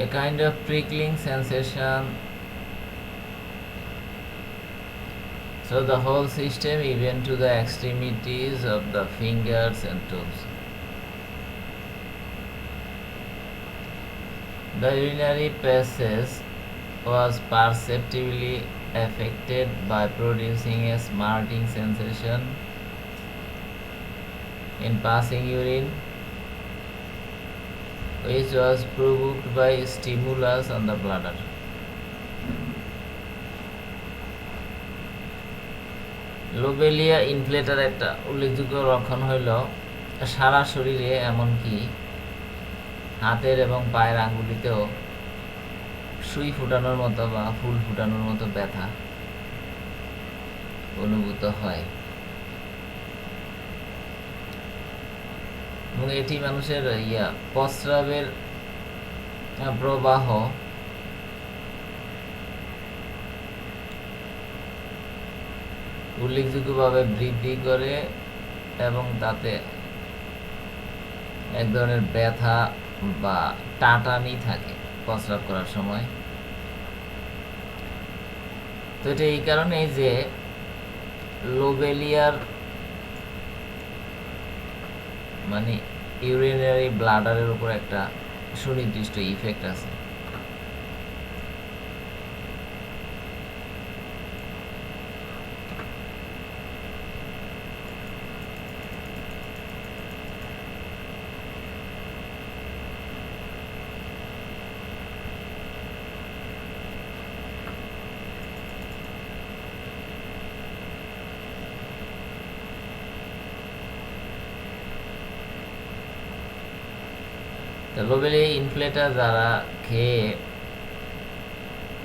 a kind of prickling sensation. So the whole system, even to the extremities of the fingers and toes. The urinary passage was perceptibly affected by producing a smarting sensation in passing urine, which was provoked by stimulus on the bladder. Lobelia inflata একটা উল্লেখযোগ্য লক্ষণ হইল, সারা শরীরে এমনকি হাতের এবং পায়ের আঙ্গুলিতেও সুই ফুটানোর মতো বা ফুল ফুটানোর মতো ব্যথা অনুভূত হয় এবং এটি মানুষের ইয়া, প্রস্রাবের প্রবাহ। উল্লেখযোগ্যভাবে বৃদ্ধি করে এবং তাতে এক ধরনের ব্যথা বা টাটানি থাকে প্রস্রাব করার সময়। তো এটা এই কারণেই যে লোবেলিয়ার মানে ইউরিনারি ব্লাডারের উপর একটা সুনির্দিষ্ট ইফেক্ট আছে। লোবেলি ইনফ্লেটার যারা খেয়ে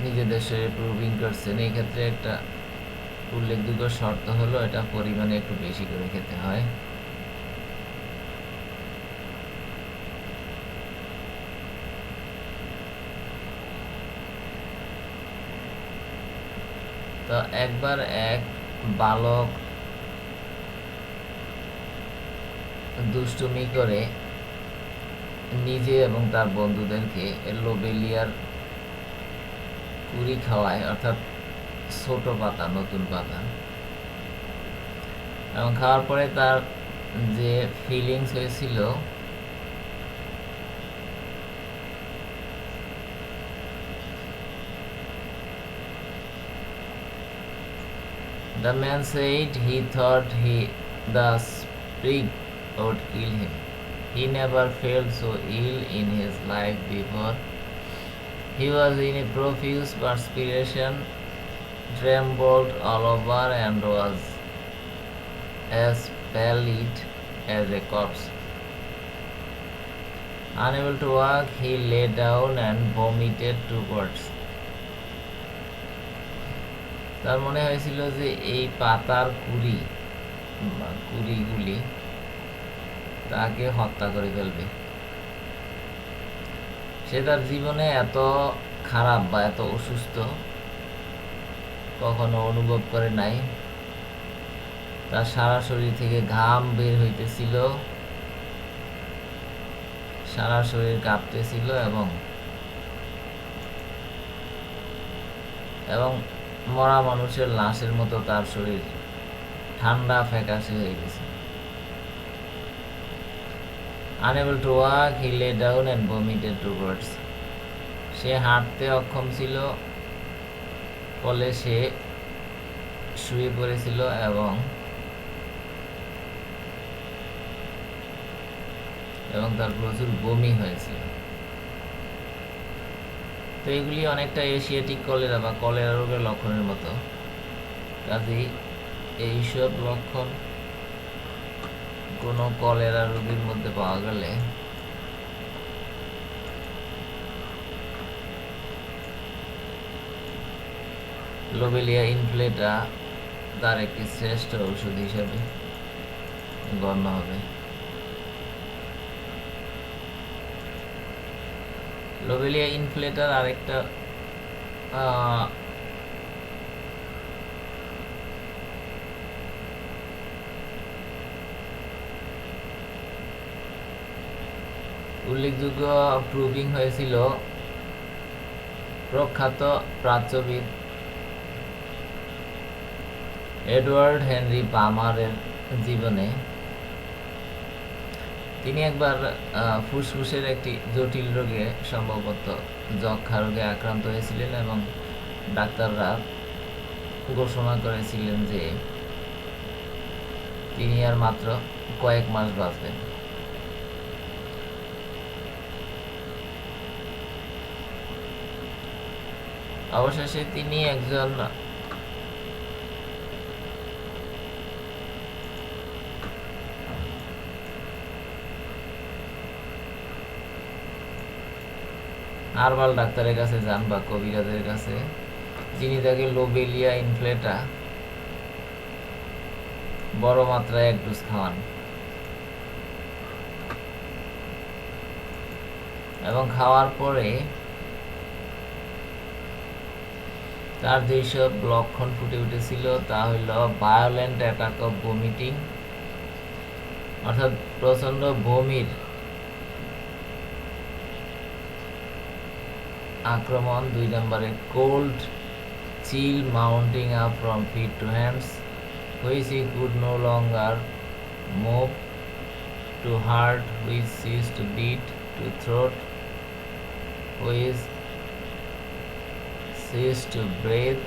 নিজেদের শরীরে প্রুভিং করছেন এই ক্ষেত্রে একটা উল্লেখযোগ্য শর্ত হলো এটা পরিমাণে একটু বেশি করে খেতে হয়। তো একবার এক বালক দুষ্টুমি করে নিজে এবং তার বন্ধুদেরকে লোবেলিয়ার কুড়ি খাওয়ায়, অর্থাৎ ছোট পাতা, নতুন পাতা এবং খাওয়ার পরে তার যে ফিলিংস হয়েছিল, The man said he thought he, the sprig would kill him. He never felt so ill in his life before. He was in a profuse perspiration, trembled all over, and was as pallid as a corpse. Unable to walk, he lay down and vomited two words. তার মনে হয়েছিল যে এই পাতার কুড়ি কুড়িগুলি তাকে হত্যা করে ফেলবে। সে তার জীবনে এত খারাপ বা এত অসুস্থ কখনো অনুভব করে নাই। তার সারা শরীর থেকে ঘাম বের হইতেছিল। সারা শরীর কাঁপতেছিল এবং এবং মরা মানুষের লাশের মতো তার শরীর ঠান্ডা ফ্যাকাশে হয়ে গেছে। Unable to walk he lay down and vomited to birds সে হাঁটতে অক্ষম ছিল, ফলে সে শুয়ে পড়েছিল এবং এবং তার প্রচুর বমি হয়েছিল। তো এগুলি অনেকটা এশিয়াটিক কলেরা বা কলেরা রোগের লক্ষণের মতো। কাজেই এইসব লক্ষণ কোনো কলেরা রোগীর মধ্যে পাওয়া গেলে লোবেলিয়া ইনফ্লেটা তার একটি শ্রেষ্ঠ ঔষধ হিসাবে গণ্য হবে। লোবেলিয়া ইনফ্লেটার আরেকটা উল্লেখযোগ্য প্রুভিং হয়েছিল প্রখ্যাত প্রাচ্যবিদ এডওয়ার্ড হেনরি পামারের জীবনে। তিনি একবার ফুসফুসের একটি জটিল রোগে সম্ভবত যক্ষা রোগে আক্রান্ত হয়েছিলেন এবং ডাক্তাররা ঘোষণা করেছিলেন যে তিনি আর মাত্র কয়েক মাস বাঁচবেন। অবশেষে তিনি একজন হারবাল ডাক্তারের কাছে যান বা কবিরাজের কাছে, যিনি তাকে লোবেলিয়া ইনফ্লেটা বড় মাত্রায় এক ডোজ খাওয়ান। এবং খাওয়ার পরে তার যেসব লক্ষণ ফুটে উঠেছিল তা হইল ভায়োলেন্ট অ্যাটাক অফ ভমিটিং অর্থাৎ প্রচণ্ড বমির আক্রমণ। দুই নম্বরে cold chill mounting up from feet to hands which he could no longer move to heart which cease to beat to throat which ceased to breathe.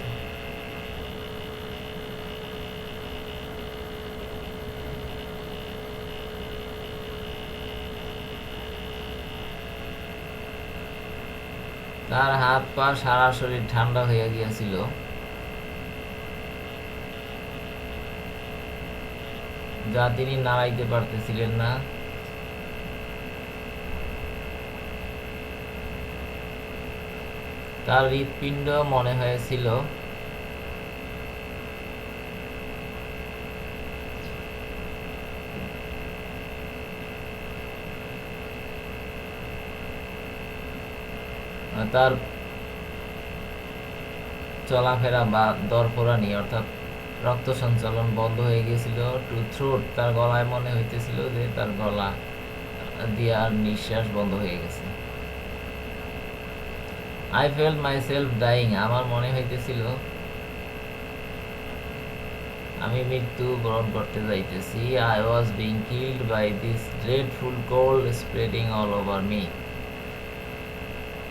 তার হাত পা সারা শরীর ঠান্ডা হইয়া গিয়াছিল। যা তিনি নাড়াইতে পারতেছিলেন না। তার হৃৎপিণ্ড মনে হয়েছিল। তার চলাফেরা বা দরফরানি অর্থাৎ রক্ত সঞ্চালন বন্ধ হয়ে গিয়েছিল। টু থ্রোট তার গলায় মনে হইতেছিল যে তার গলা দিয়ে আর নিঃশ্বাস বন্ধ হয়ে গেছে। I felt myself dying আমার মনে হইতেছিল, আমি মৃত্যু বরণ করতে যাইতেছি I was being killed by this dreadful cold spreading all over me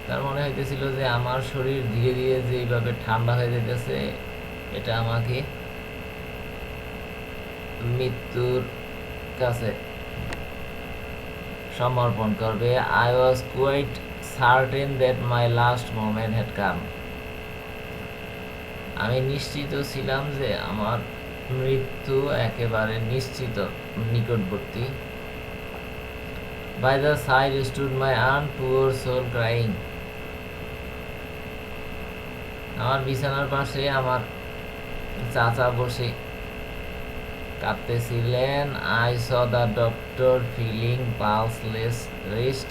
তার মনে হইতেছিল যে আমার শরীর ধীরে ধীরে যেভাবে ঠান্ডা হয়ে যেতেছে এটা আমাকে মৃত্যুর কাছে সমর্পণ করবে। I was quite certain that my last moment had come আমি নিশ্চিত ছিলাম যে আমার মৃত্যু একেবারে নিশ্চিত নিকটবর্তী। By the side stood my An poor soul crying আমার বিছানার পাশে আমার চাচা বসে কাঁদতেছিলেন। I saw the doctor feeling pulseless rest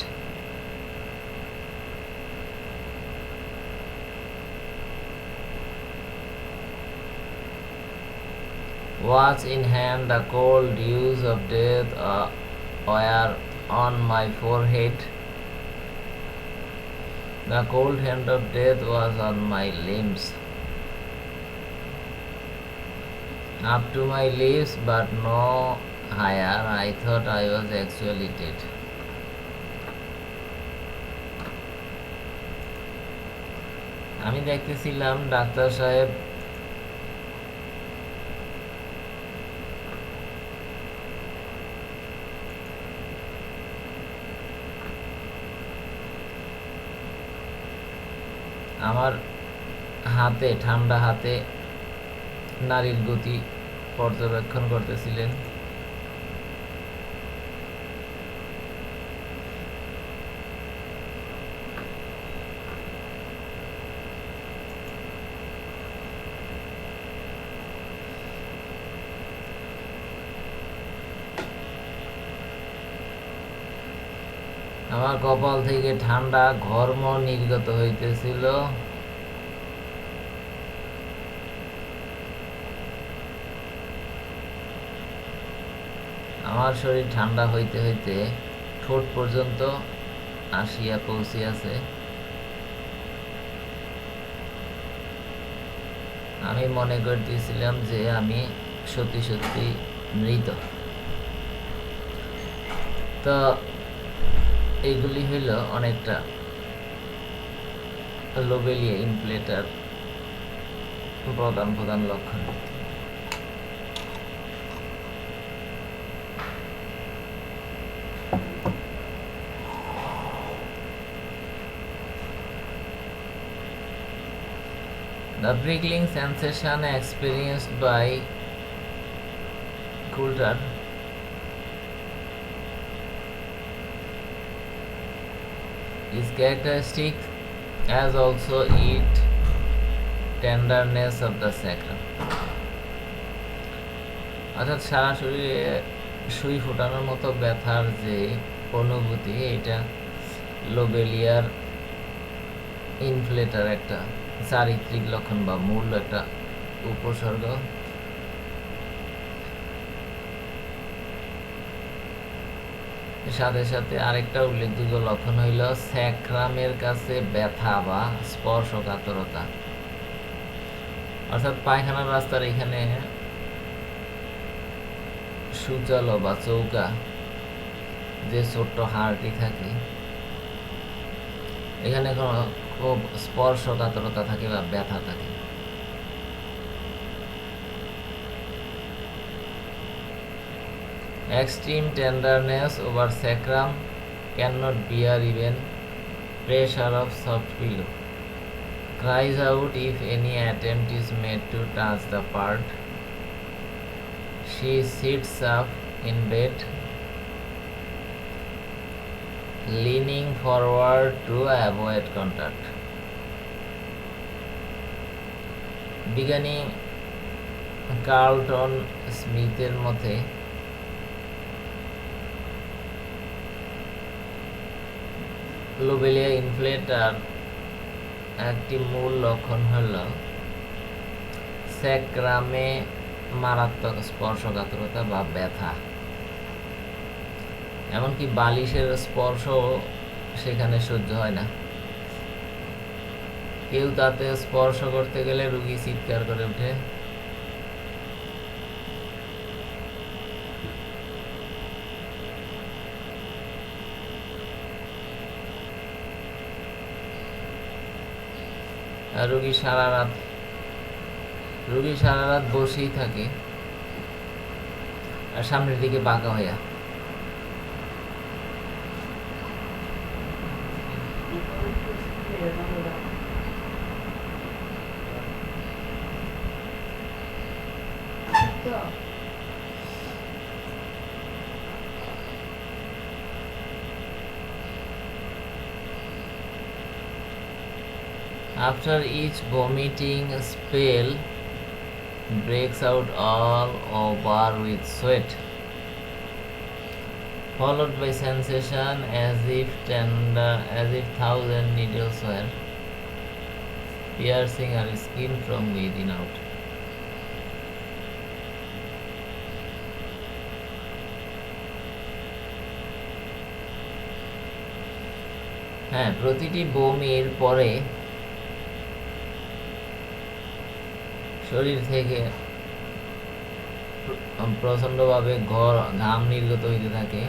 Watch in hand, the cold dews of death uh, were on my forehead. The cold hand of death was on my limbs. Up to my lips, but no higher, I thought I was actually dead. আমি দেখতেছিলাম doctor সাহেব আমার হাতে ঠান্ডা হাতে নারীর গতি পর্যবেক্ষণ করতেছিলেন। আমার কপাল থেকে ঠান্ডা ঘর্ম নির্গত হইতেছিল। আমার শরীর ঠান্ডা হইতে হইতে ঠোঁট পর্যন্ত আসিয়া পৌঁছিয়াছে। আমি মনে করতেছিলাম যে আমি সত্যি সত্যি মৃত। তো এগুলি হইল অনেকটা লোবেলিয়া ইনফ্লেটার প্রধান প্রধান লক্ষণ। The prickling sensation experienced by Coulter is characteristic as also it tenderness of the sacrum. অর্থাৎ সারা শরীরে সুই ফোটানোর মতো ব্যথার যে অনুভূতি এটা লোবেলিয়ার ইনফ্লেটার একটা চারিত্রিক লক্ষণ বা মূল একটা উপসর্গ। সাথে সাথে আরেকটা উল্লেখযোগ্য লক্ষণ হইল স্যাক্রামের কাছে ব্যথা বা স্পর্শকাতরতা। অর্থাৎ পায়খানার রাস্তার এখানে সুচালো বা চৌকা যে ছোট্ট হাড়টি থাকে, এখানে খুব স্পর্শকাতরতা থাকে বা ব্যথা থাকে extreme tenderness over sacrum cannot bear even pressure of soft pillow cries out if any attempt is made to touch the part she sits up in bed leaning forward to avoid contact. বিজ্ঞানী Carlton স্মিথের মতে lobelia inflator একটি মূল লক্ষণ হল স্যাক্রামে মারাত্মক স্পর্শকাতরতা বা ব্যথা। এমনকি বালিশের স্পর্শ সেখানে সহ্য হয় না। কেউ তাতে স্পর্শ করতে গেলে রুগী চিৎকার করে ওঠে। রুগী সারা রাত, রুগী সারা রাত বসেই থাকে। আর সামনের দিকে বাঁকা হইয়া After each vomiting spell breaks out all over with sweat, followed by sensation as if tender, as if thousand needles were piercing her skin from within out. হ্যাঁ প্রতিটি বমির পরে শরীর থেকে প্রচণ্ডভাবে ঘর, ঘাম নির্গত হইতে থাকে।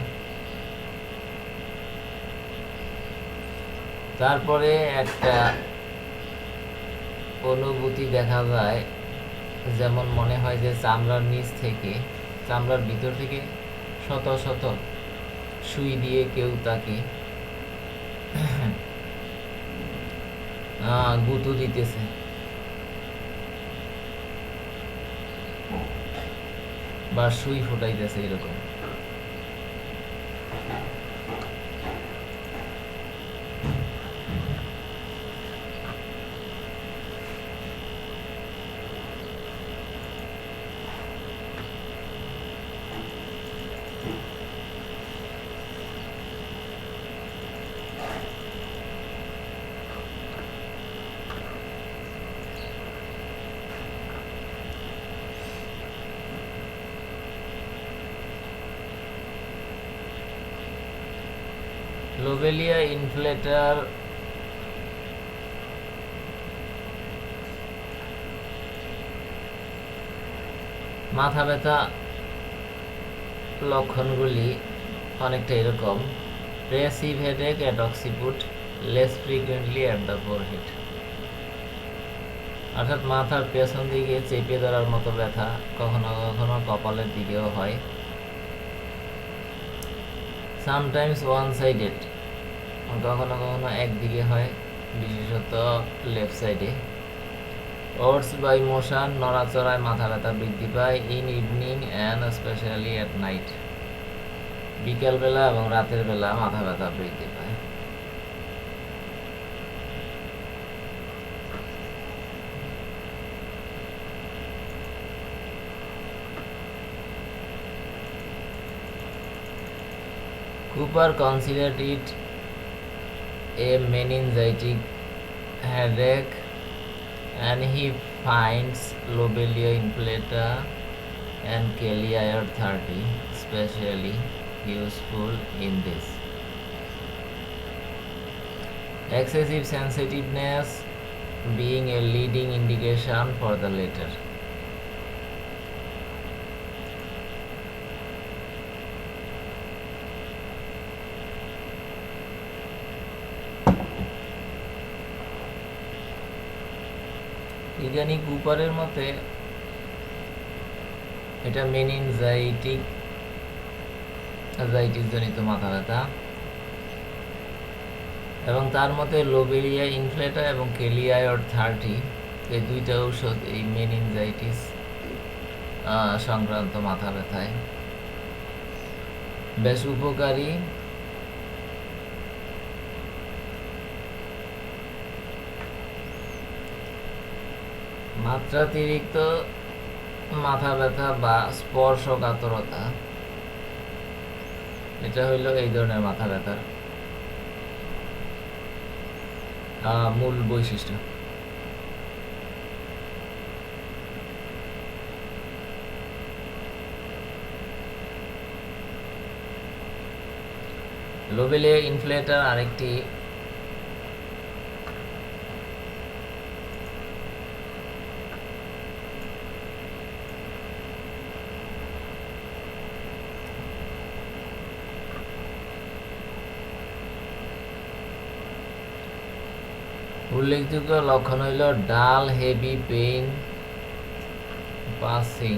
তারপরে একটা অনুভূতি দেখা যায়, যেমন মনে হয় যে চামড়ার নিচ থেকে, চামড়ার ভিতর থেকে শত শত সুই দিয়ে কেউ তাকে গুঁতো দিতেছে। বা সুই ফুটাইতেছে এরকম। লোবেলিয়া ইনফ্লেটার মাথা ব্যথা লক্ষণগুলি অনেকটা এরকম। Pressive headache at occiput less frequently at the forehead অর্থাৎ মাথার পেছন দিকে চেপে ধরার মতো ব্যথা কখনো কখনো কপালের দিকেও হয়। সামটাইমস ওয়ান সাইডেড কখনো কখনো একদিকে হয়, বিশেষত লেফট সাইডে ওটস বাই মোশন নড়াচড়ায় মাথা ব্যথা বৃদ্ধি পায় in evening and specially at night বিকেলবেলা এবং রাতের বেলা মাথা ব্যথা বৃদ্ধি পায়। Cooper considered it a meningitic headache and he finds lobelia inflata and Kelly 30 especially useful in this. Excessive sensitiveness being a leading indication for the latter. বিজ্ঞানী কুপারের মতে এটা মেনিনজাইটিক জাইটিস জনিত মাথা ব্যথা এবং তার মতে লোবেরিয়া ইনফ্লেটা এবং কেলিয়ায়ড থার্টি এই দুইটা ঔষধ এই মেনিনজাইটিস সংক্রান্ত মাথা ব্যথায়। বেশ উপকারী মাত্রাতিরিক্ত মাথা ব্যথা বা স্পর্শকাতরতা। এটা হইল এই ধরনের মাথা ব্যথার মূল বৈশিষ্ট্য। লোবেলিয়া ইনফ্লেটার আরেকটি উল্লেখযোগ্য লক্ষণ হইল dull, heavy pain, passing.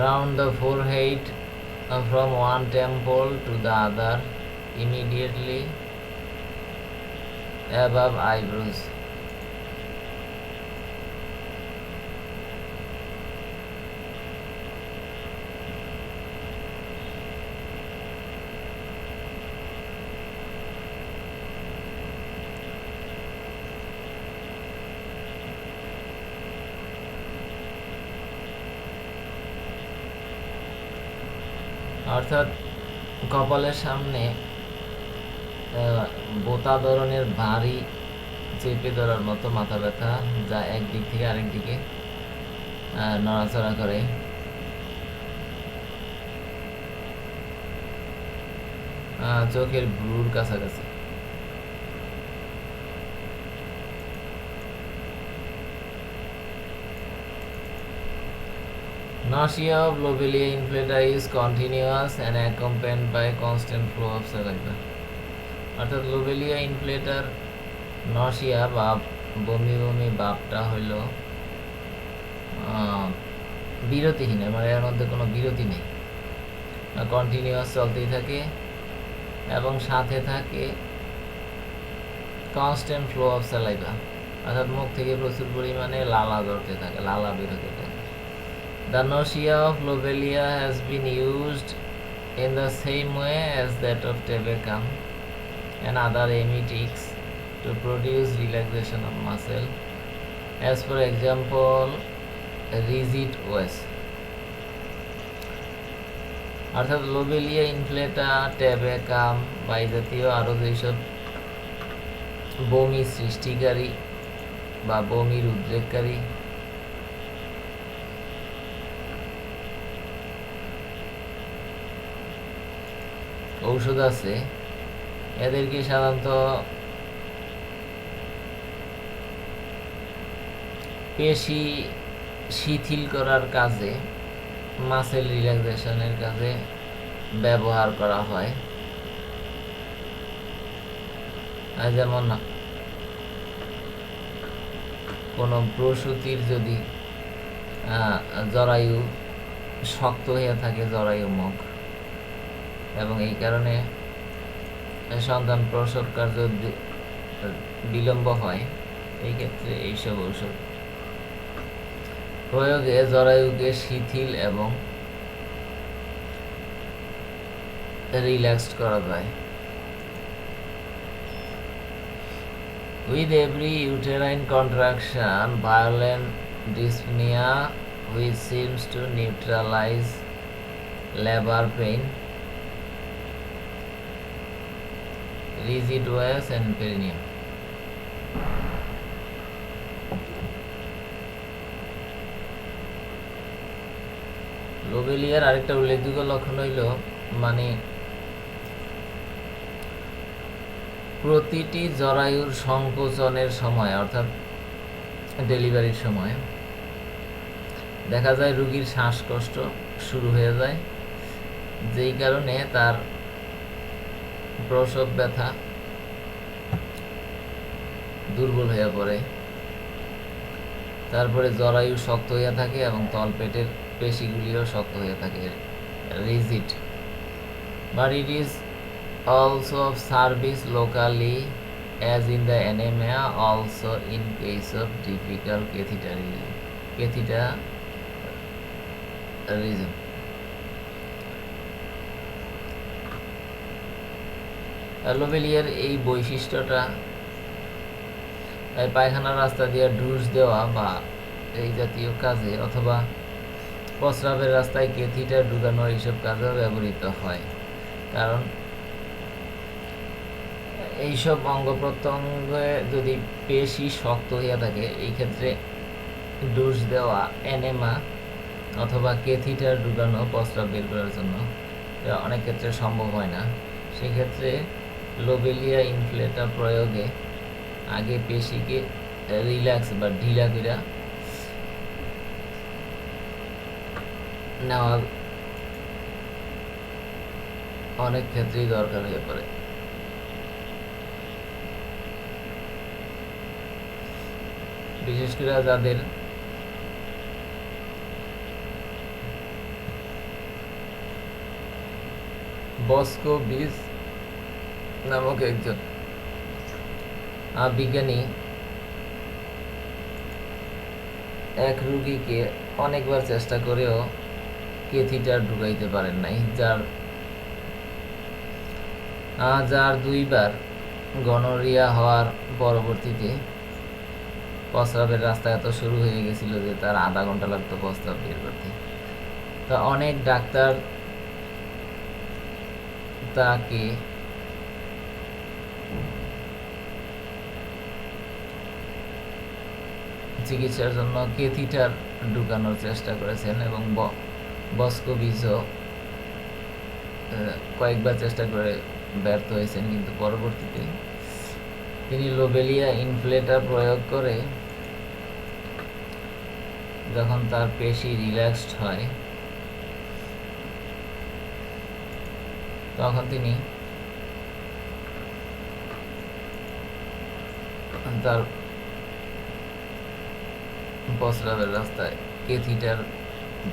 Round the forehead from one temple to the other immediately above eyebrows অর্থাৎ কপালের সামনে বোতা ধরনের ভারী চেপে ধরার মতো মাথা ব্যথা যা একদিক থেকে আরেক দিকে নড়াচড়া করে। চোখের ভ্রুর কাছাকাছি। Nausea of lobelia inflata is continuous, and accompanied by constant flow of saliva. অর্থাৎ লোবেলিয়া ইনফ্লেটার নশিয়া বা বমি বমি বাপটা হইল বিরতিহীন মানে এর মধ্যে কোনো বিরতি নেই। কন্টিনিউয়াস চলতেই থাকে এবং সাথে থাকে কনস্ট্যান্ট ফ্লো অফ স্যালাইভা অর্থাৎ মুখ থেকে প্রচুর পরিমাণে লালা ধরতে থাকে, লালা বেরোতে থাকে। The nausea of lobelia has been used in the same way as that of tabacum and other emetics to produce relaxation of muscle. As for example, rigid OS. অর্থাৎ লোবেলিয়া ইনফ্লেটা ট্যাবেকাম বা এই জাতীয় আরও যেসব বমি সৃষ্টিকারী বা বমির উদ্রেককারী ঔষধ আছে। এদেরকে সাধারণত পেশি শিথিল করার কাজে মাসেল রিল্যাক্সেশনের কাজে ব্যবহার করা হয়। যেমন কোনো প্রসূতির যদি জরায়ু শক্ত হয়ে থাকে, জরায়ু মুখ। এবং এই কারণে সন্তান প্রসব কার্য বিলম্ব হয়। এই ক্ষেত্রে এইসব ঔষধ। প্রয়োগে জরায়ুকে শিথিল এবং রিল্যাক্সড করা যায়। With every uterine contraction violent dyspnoea with seems to neutralise labour pain rigid was and perineum. লোবেলিয়ার আরেকটা উল্লেখযোগ্য লক্ষণ হইল মানে প্রতিটি জরায়ুর সংকোচনের সময়, অর্থাৎ ডেলিভারির সময়, দেখা যায় রুগীর শ্বাসকষ্ট শুরু হয়ে যায়, যেই কারণে তার প্রসব ব্যথা, দুর্বল হয়ে পড়ে। তারপরে জরায়ু শক্ত হইয়া থাকে এবং তলপেটের পেশিগুলিও শক্ত হইয়া থাকে। Rigid but it is also of service locally, as in the anaemia, also in case of difficult catheter catheter reason অ্যালোভেলিয়ার এই বৈশিষ্ট্যটা পায়খানার রাস্তা দিয়ে ডুস দেওয়া বা এই জাতীয় কাজে অথবা প্রস্রাবের রাস্তায় কেথিটা ঢুকানো এইসব কাজেও ব্যবহৃত হয়। কারণ এইসব অঙ্গ প্রত্যঙ্গে যদি পেশি শক্ত হইয়া থাকে, এই ক্ষেত্রে ডুস দেওয়া, এনেমা অথবা কেথিটার ঢুকানো, প্রস্রাব বের করার জন্য অনেক ক্ষেত্রে সম্ভব হয় না। সেক্ষেত্রে লোবেলিয়া ইনফ্লেটা প্রয়োগে আগে পেশিকে রিল্যাক্স বা ঢিলা কইরা নেওয়া অনেক ক্ষেত্রেই দরকার হয়ে পড়ে। বিশেষ করে যাদের বস্কো বিজ নামক একজন। বিজ্ঞানী এক রুগীকে অনেকবার চেষ্টা করেও কেথিটার ঢুকাইতে পারেন নাই, যার যার দুইবার গনোরিয়া হওয়ার পরবর্তীতে প্রস্রাবের রাস্তা এত শুরু হয়ে গেছিল যে তার আধা ঘণ্টা লাগতো প্রস্তাব বের করতে। তা অনেক ডাক্তার তাকে চিকিৎসার জন্য কেথিটার ঢুকানোর চেষ্টা করেছেন এবং বস্কোবিজও কয়েকবার চেষ্টা করে ব্যর্থ হয়েছেন কিন্তু পরবর্তীতে তিনি লোবেলিয়া ইনফ্লেটার প্রয়োগ করে যখন তার পেশি রিল্যাক্সড হয়, তখন তিনি তার প্রস্রাবের রাস্তায় কেথিটার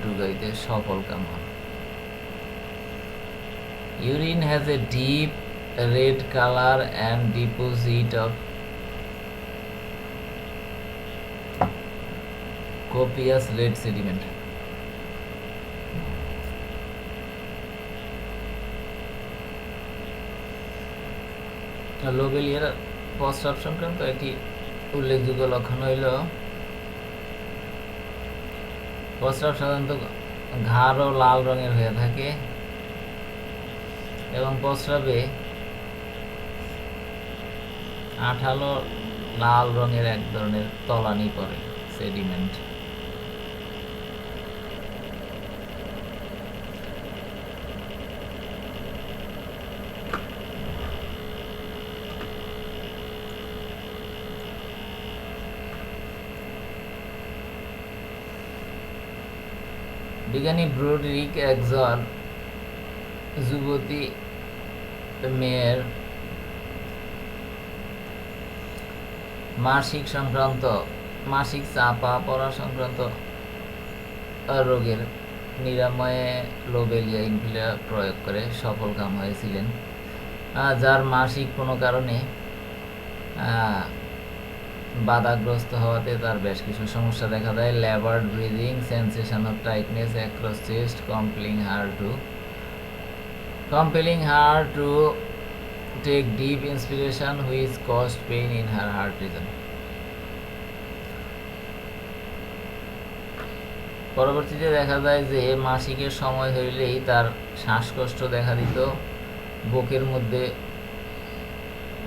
ঢুকাইতে সফল কাম হন Urine has a deep red color and deposit of copious red sediment. লোবেলিয়ার প্রস্রাব সংক্রান্ত একটি উল্লেখযোগ্য লক্ষণ হইল প্রস্রাব সাধারণত ঘাড় ও লাল রঙের হয়ে থাকে এবং প্রস্রাবে আঠালো লাল রঙের এক ধরনের তলানি পড়ে, সেডিমেন্ট। বিজ্ঞানী ব্রোডরিক একজন যুবতী মেয়ের মাসিক সংক্রান্ত, মাসিক চাপা পড়া সংক্রান্ত রোগের নিরাময়ে লোবেলিয়া ইনফ্লুয়া প্রয়োগ করে সফল কাম হয়েছিলেন। যার মাসিক কোনো কারণে বাধাগ্রস্ত হওয়াতে তার বেশ কিছু সমস্যা দেখা দেয় labour breathing sensation of tightness across chest compelling her to compelling her to take deep inspiration which caused pain in her heart region. পরবর্তীতে দেখা যায় যে, মাসিকের সময় হইলেই তার শ্বাসকষ্ট দেখা দিত বুকের মধ্যে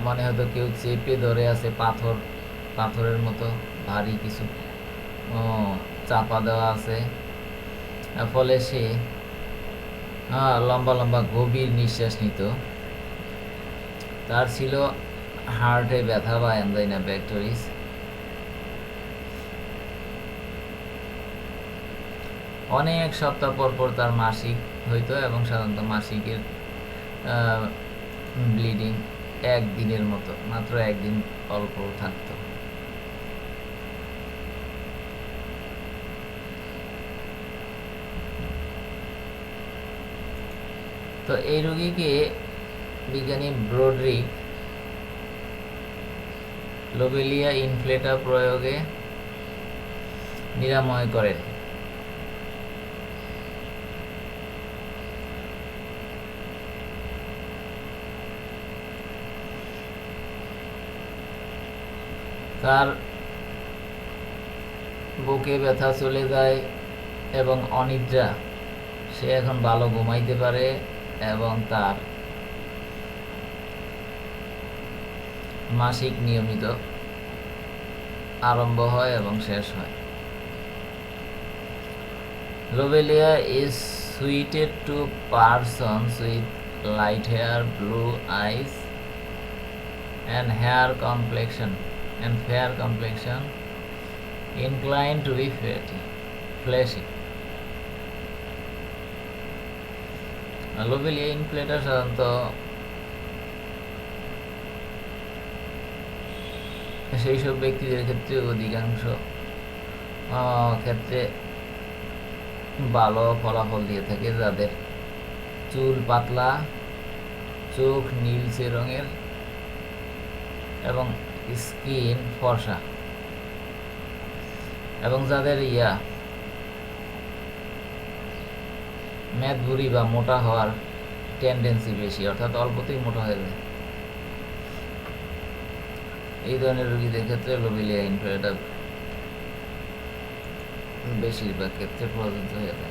মনে হতো কেউ চেপে ধরে আছে পাথর পাথরের মতো ভারী কিছু চাপা দেওয়া আছে। ফলে সে লম্বা লম্বা গভীর নিঃশ্বাস নিত। তার ছিল হার্টে ব্যথা বা অ্যানজাইনা ব্যাকটেরিস অনেক সপ্তাহ পর পর তার মাসিক হইতো এবং সাধারণত মাসিকের ব্লিডিং একদিনের মতো, মাত্র একদিন অল্প থাকতো। তো এই রোগীকে বিজ্ঞানী ব্রোডরিক লোবেলিয়া ইনফ্লেটা প্রয়োগে নিরাময় করেন। তার বুকে ব্যথা চলে যায় এবং অনিদ্রা, সে এখন ভালো ঘুমাইতে পারে। এবং তার মাসিক নিয়মিত আরম্ভ হয় এবং শেষ হয় lobelia is suited to persons with light hair blue eyes and hair complexion and fair complexion inclined to be fatty fleshy lobelia inflata সাধারণত সেই সব ব্যক্তিদের ক্ষেত্রে অধিকাংশ ক্ষেত্রে ভালো ফলাফল দিয়ে থাকে যাদের চুল পাতলা চোখ নীলচে রঙের এবং স্কিন ফর্সা এবং যাদের ইয়া মেদভুরি বা মোটা হওয়ার টেন্ডেন্সি বেশি, অর্থাৎ অল্পতেই মোটা হয়ে যায়। এই ধরনের রোগীদের ক্ষেত্রে লোবিলিয়া ইনফ্লুয়েটা বেশিরভাগ ক্ষেত্রে প্রযোজ্য হয়ে থাকে